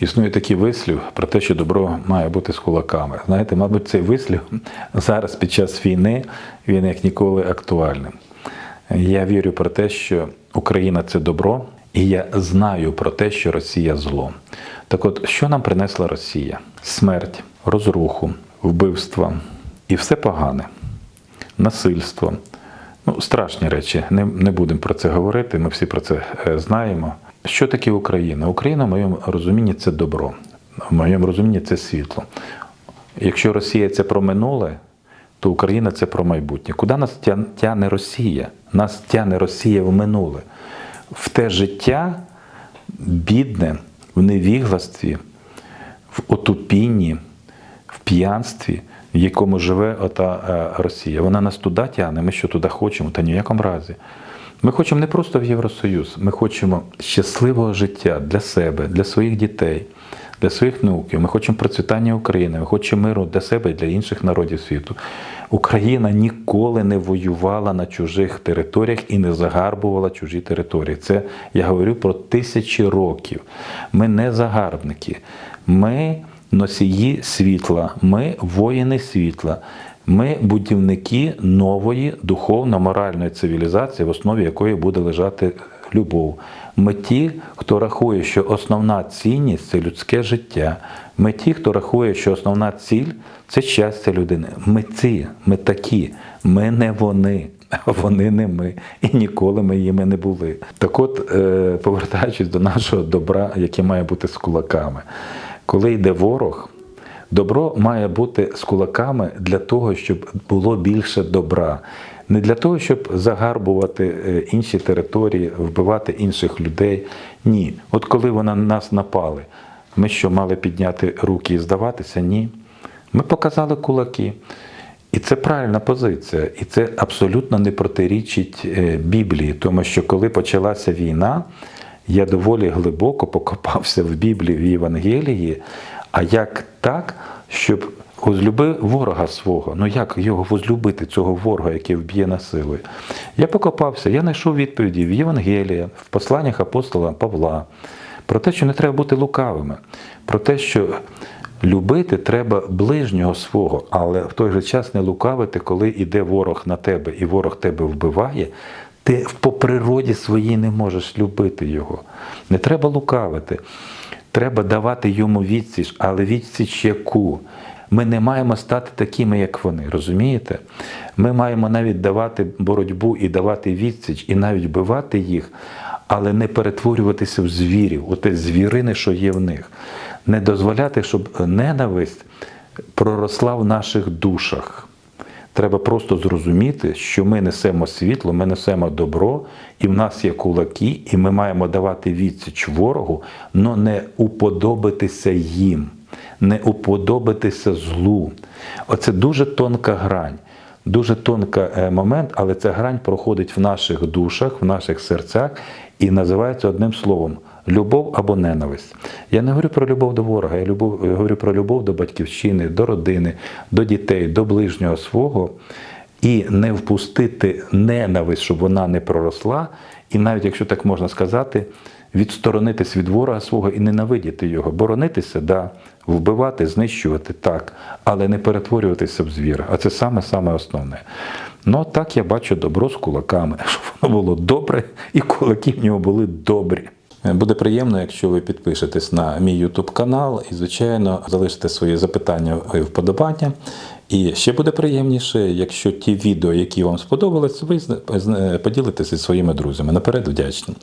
Існує такий вислів про те, що добро має бути з кулаками. Знаєте, мабуть, цей вислів зараз під час війни він як ніколи актуальним. Я вірю про те, що Україна це добро, і я знаю про те, що Росія зло. Так от, що нам принесла Росія? Смерть, розруху, вбивства і все погане, насильство. Ну, страшні речі, не, не будемо про це говорити, ми всі про це е, знаємо. Що таке Україна? Україна, в моєму розумінні, це добро, в моєму розумінні це світло. Якщо Росія це про минуле, то Україна це про майбутнє. Куди нас тя- тягне Росія? Нас тягне Росія в минуле, в те життя бідне, в невігластві, в отупінні, в п'янстві, в якому живе ота е, Росія. Вона нас туди тягне, ми що туди хочемо, та ні в якому разі. Ми хочемо не просто в Євросоюз, ми хочемо щасливого життя для себе, для своїх дітей, для своїх внуків. Ми хочемо процвітання України, ми хочемо миру для себе і для інших народів світу. Україна ніколи не воювала на чужих територіях і не загарбувала чужі території. Це я говорю про тисячі років. Ми не загарбники, ми носії світла, ми воїни світла. Ми будівники нової духовно-моральної цивілізації, в основі якої буде лежати любов. Ми ті, хто рахує, що основна цінність це людське життя. Ми ті, хто рахує, що основна ціль це щастя людини. Ми ці, ми такі, ми не вони. Вони не ми, і ніколи ми їми не були. Так от, е, повертаючись до нашого добра, яке має бути з кулаками, коли йде ворог, Добро має бути з кулаками для того, щоб було більше добра. Не для того, щоб загарбувати е, інші території, вбивати інших людей. Ні. От коли вони на нас напали, ми що мали підняти руки і здаватися? Ні. Ми показали кулаки. І це правильна позиція, і це абсолютно не протирічить е, Біблії, тому що коли почалася війна, я доволі глибоко покопався в Біблії в Євангелії. А як так, щоб возлюби ворога свого? Ну як його возлюбити, цього ворога, який вб'є насилою? Я покопався, я знайшов відповіді в Євангелії, в посланнях апостола Павла про те, що не треба бути лукавими, про те, що любити треба ближнього свого, але в той же час не лукавити, коли йде ворог на тебе і ворог тебе вбиває. Ти по природі своїй не можеш любити його. Не треба лукавити. Треба давати йому відсіч, але відсіч яку? Ми не маємо стати такими, як вони, розумієте? Ми маємо навіть давати боротьбу і давати відсіч, і навіть вбивати їх, але не перетворюватися в звірів, оте звірини, що є в них. Не дозволяти, щоб ненависть проросла в наших душах. Треба просто зрозуміти, що ми несемо світло, ми несемо добро, і в нас є кулаки, і ми маємо давати відсіч ворогу, але не уподобитися їм, не уподобитися злу. Оце дуже тонка грань, дуже тонка момент, але ця грань проходить в наших душах, в наших серцях і називається одним словом. Любов або ненависть. Я не говорю про любов до ворога, я, любов, я говорю про любов до батьківщини, до родини, до дітей, до ближнього свого, і не впустити ненависть, щоб вона не проросла, і навіть, якщо так можна сказати, відсторонитись від ворога свого і ненавидіти його, боронитися, да, вбивати, знищувати так, але не перетворюватися в звіра. А це саме-саме основне. Ну, так я бачу добро з кулаками, щоб воно було добре, і кулаки в нього були добрі. Буде приємно, якщо ви підпишетесь на мій YouTube канал і, звичайно, залишите свої запитання і вподобання. І ще буде приємніше, якщо ті відео, які вам сподобались, ви поділитеся зі своїми друзями. Наперед вдячний.